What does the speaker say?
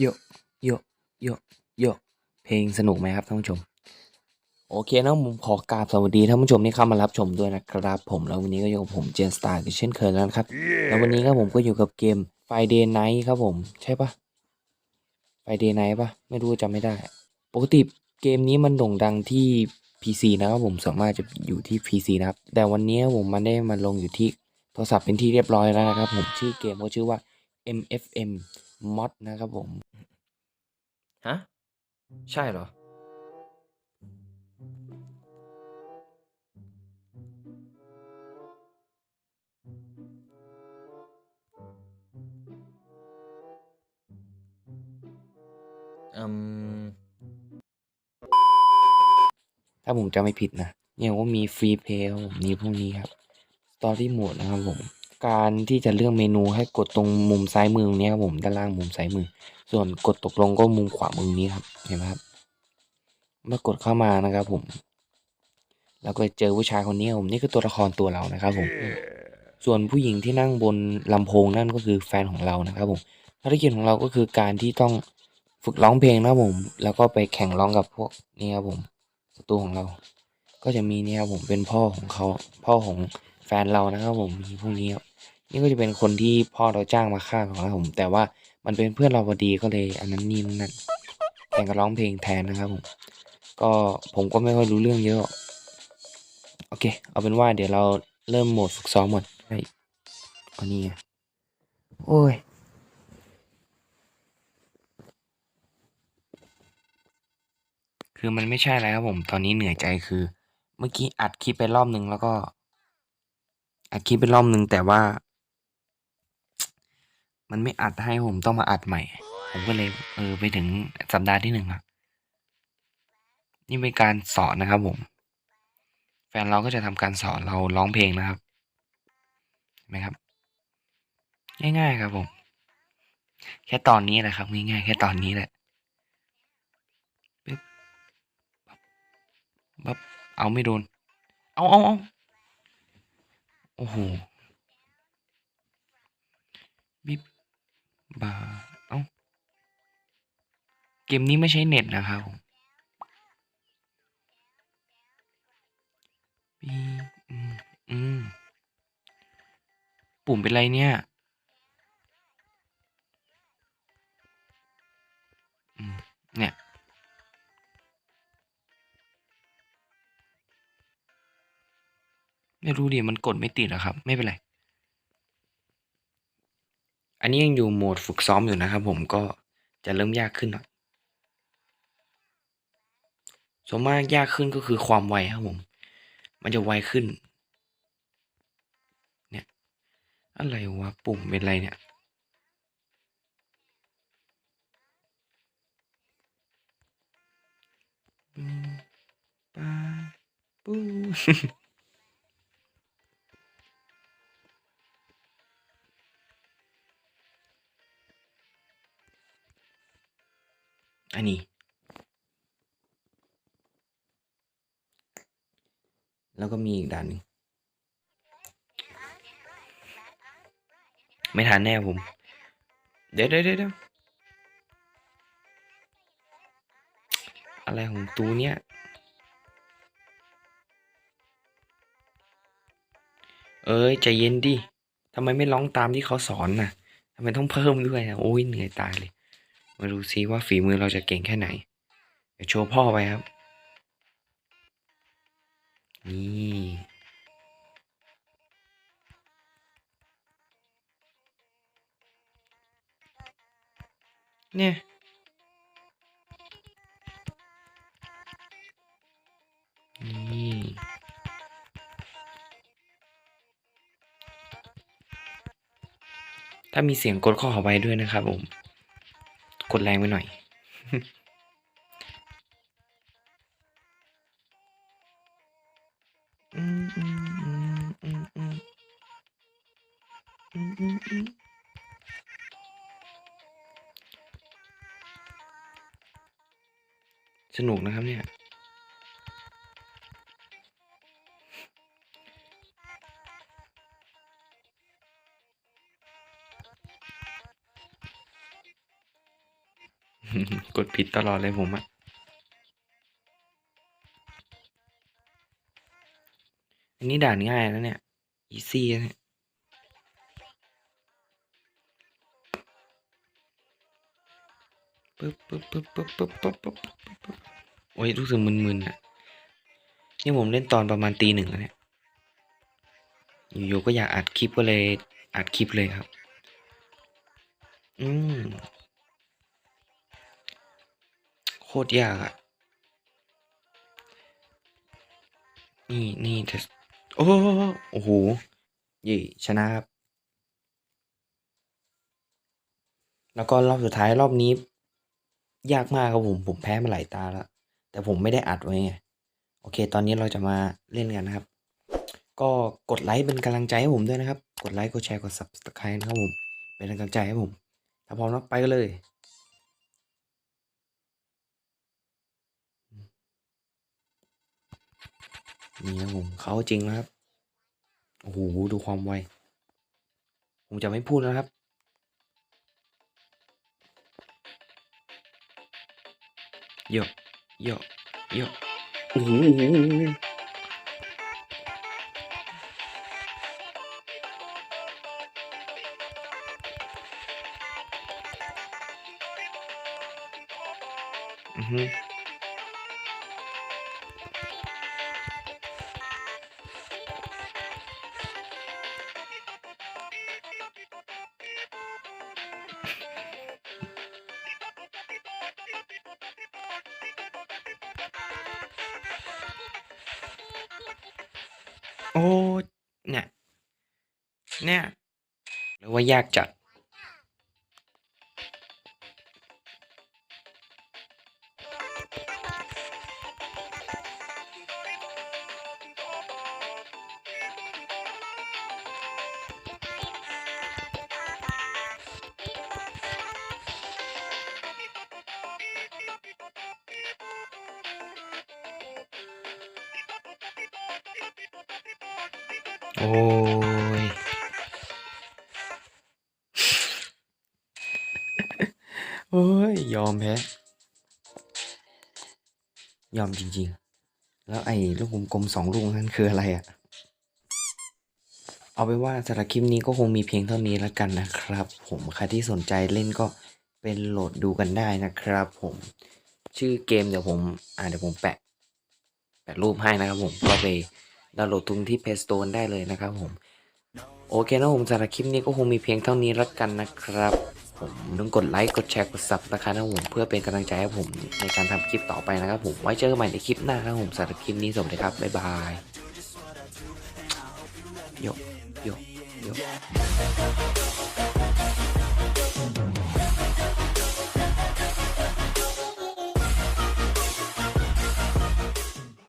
โยโยโยโยเพลงสนุกไหมครับท่านผู้ชม โอเคนะผมขอกราบสวัสดีท่านผู้ชมที่เข้ามารับชมด้วยนะครับผมแล้ววันนี้ก็อยู่กับผมเจนสตาร์เช่นเคยแล้วนะครับแล้ววันนี้ครับผมก็อยู่กับเกม Friday Night ครับผม ใช่ปะ Friday Night ปะไม่รู้จำไม่ได้ ปกติเกมนี้มันโด่งดังที่ PC นะครับผมส่วนมากจะอยู่ที่ PC นะครับ แต่วันนี้ผมมันได้มาลงอยู่ที่โทรศัพท์เป็นที่เรียบร้อยแล้วนะครับผมชื่อเกมก็ชื่อว่า MFM Mod นะครับผม ฮะ ใช่เหรอ อืม ถ้าผมจำไม่ผิดนะเนี่ยว่ามีฟรีเพย์ครับผมมีพวกนี้ครับ สตอรี่โหมดนะครับผม การที่จะเลือกเมนูให้กดตรงมุมซ้ายมือตรงนี้ครับผมด้านล่างมุมซ้ายมือ ส่วนกดตกลงก็มุมขวามือนี้ครับเห็นไหมครับเมื่อกดเข้ามานะครับ ผม แล้วก็เจอผู้ชายคนนี้ครับผมนี่คือตัวละครตัวเรานะครับ ผม ส่วนผู้หญิงที่นั่งบนลำโพงนั่นก็คือแฟนของเรานะครับผมภารกิจของเราก็คือการที่ต้องฝึกร้องเพลงนะครับผม แล้วก็ไปแข่งร้องกับพวกนี่ครับผมศัตรูของเรา ก็จะมีเนี่ยครับผมเป็นพ่อของเขาพ่อของแฟนเรานะครับผมมีพวกนี้ครับ นี่ก็จะเป็นคนที่พ่อเราจ้างมาฆ่าของเราผม แต่ว่ามันเป็นเพื่อนเราพอดีก็เลย อันนั้นนี่นั่นแข่งกันร้องเพลงแทนนะครับผมก็ผมก็ไม่ค่อยรู้เรื่องเยอะโอเค เอาเป็นว่าเดี๋ยวเราเริ่มโหมดฝึกซ้อมก่อนไอ้อันนี้ไงโอ้ยคือมันไม่ใช่อะไรครับผม ตอนนี้เหนื่อยใจคือ เมื่อกี้อัดคลิปไปรอบนึงแล้วก็อัดคลิปไปรอบนึงแต่ว่า มันไม่อัดให้ผมต้องมาอัดใหม่ ผมก็เลยเออไปถึงสัปดาห์ที่หนึ่งครับนี่เป็นการสอนนะครับผม แฟนเราก็จะทำการสอนเราร้องเพลงนะครับเห็นไหมครับ ง่ายๆครับผม แค่ตอนนี้แหละครับ ง่ายๆแค่ตอนนี้แหละปึ๊บปั๊บเอาไม่โดน เอาเอาเอาโอ้โหบิ บาเอ้า เกมนี้ไม่ใช่เน็ตนะครับผมบีอืมอืมปุ่มเป็นไรเนี่ยอืมเนี่ย ไม่รู้ดิมันกดไม่ติดอะครับ ไม่เป็นไร อันนี้ยังอยู่โหมดฝึกซ้อมอยู่นะครับผมก็จะเริ่มยากขึ้นหน่อยส่วนมากยากขึ้นก็คือความไวครับผม มันจะไวขึ้น เนี่ย อะไรวะ ปุ่มเป็นอะไรเนี่ยปูปาปู อันนี้ แล้วก็มีอีกด่านหนึ่งไม่ทันแน่ผมเดี๋ยวเดี๋ยวเดี๋ยวเดี๋ยวอะไรของตูเนี่ย เอ้ยใจเย็นดิทำไมไม่ร้องตามที่เขาสอนน่ะทำไมต้องเพิ่มด้วยอะโอ้ยเหนื่อยตายเลย มาดูซิว่าฝีมือเราจะเก่งแค่ไหน เดี๋ยวโชว์พ่อไปครับ นี่เนี่ย นี่ ถ้ามีเสียงกดข้อขอไปด้วยนะครับผม ดแรงไปหน่อย สนุกนะครับเนี่ย กดผิดตลอดเลยผมอะอันนี้ด่านง่ายนะเนี่ย อีซี่นะเนี่ยปึ๊บปึ๊บปึ๊บปึ๊บปึ๊บปึ๊บปึ๊บปึ๊บโอ้ยรู้สึกมึนๆอะ นี่ผมเล่นตอนประมาณตีหนึ่งแล้วเนี่ย อยู่ๆก็อยากอัดคลิปก็เลยอัดคลิปเลยครับ อืม ตรยากอะนี่นี่แต่โอ้โหโอ้โหเย่ชนะครับ แล้วก็รอบสุดท้ายรอบนี้ ยากมากครับผมผมแพ้มาหลายตาแล้ว แต่ผมไม่ได้อัดไว้ไง โอเค ตอนนี้เราจะมาเล่นกันนะครับ ก็กดไลค์เป็นกำลังใจให้ผมด้วยนะครับ กดไลค์กดแชร์กด subscribe นะครับผม เป็นกำลังใจให้ผม ถ้าพร้อมแล้วไปกันเลย นี่นะผมเขาจริงนะครับ โอ้โห ดูความไว ผมจะไม่พูดแล้วนะครับเยอะเยอะเยอะโอ้โหอือฮึ โอ้เนี่ย เนี่ยหรือว่ายากจัด โอ้ย โอ้ย ยอมแพ้ ยอมจริงๆ แล้วไอ้ลูกกลมๆสองลูกนั้นคืออะไรอะ่ะ เอาไปนว่าสำหรับคลิปนี้ก็คงมีเพียงเท่านี้แล้วกันนะครับ ผมใครที่สนใจเล่นก็เป็นโหลดดูกันได้นะครับผม ชื่อเกมเดี๋ยวผม อ่าเดี๋ยวผมแปะ แปะรูปให้นะครับผมก็ไป ดาวน์โหลดทุงที่ Play Store ได้เลยนะครับผม โอเคนะผมสำหรับคลิปนี้ก็คงมีเพียงเท่านี้แล้วกันนะครับ ผมต้องกดไลค์กดแชร์กดซับนะครับนะผมเพื่อเป็นกำลังใจให้ผมในการทำคลิปต่อไปนะครับผมไว้เจอกันใหม่ในคลิปหน้าครับผมสำหรับคลิปนี้สวัสดีครับบ๊ายบายโยโยโย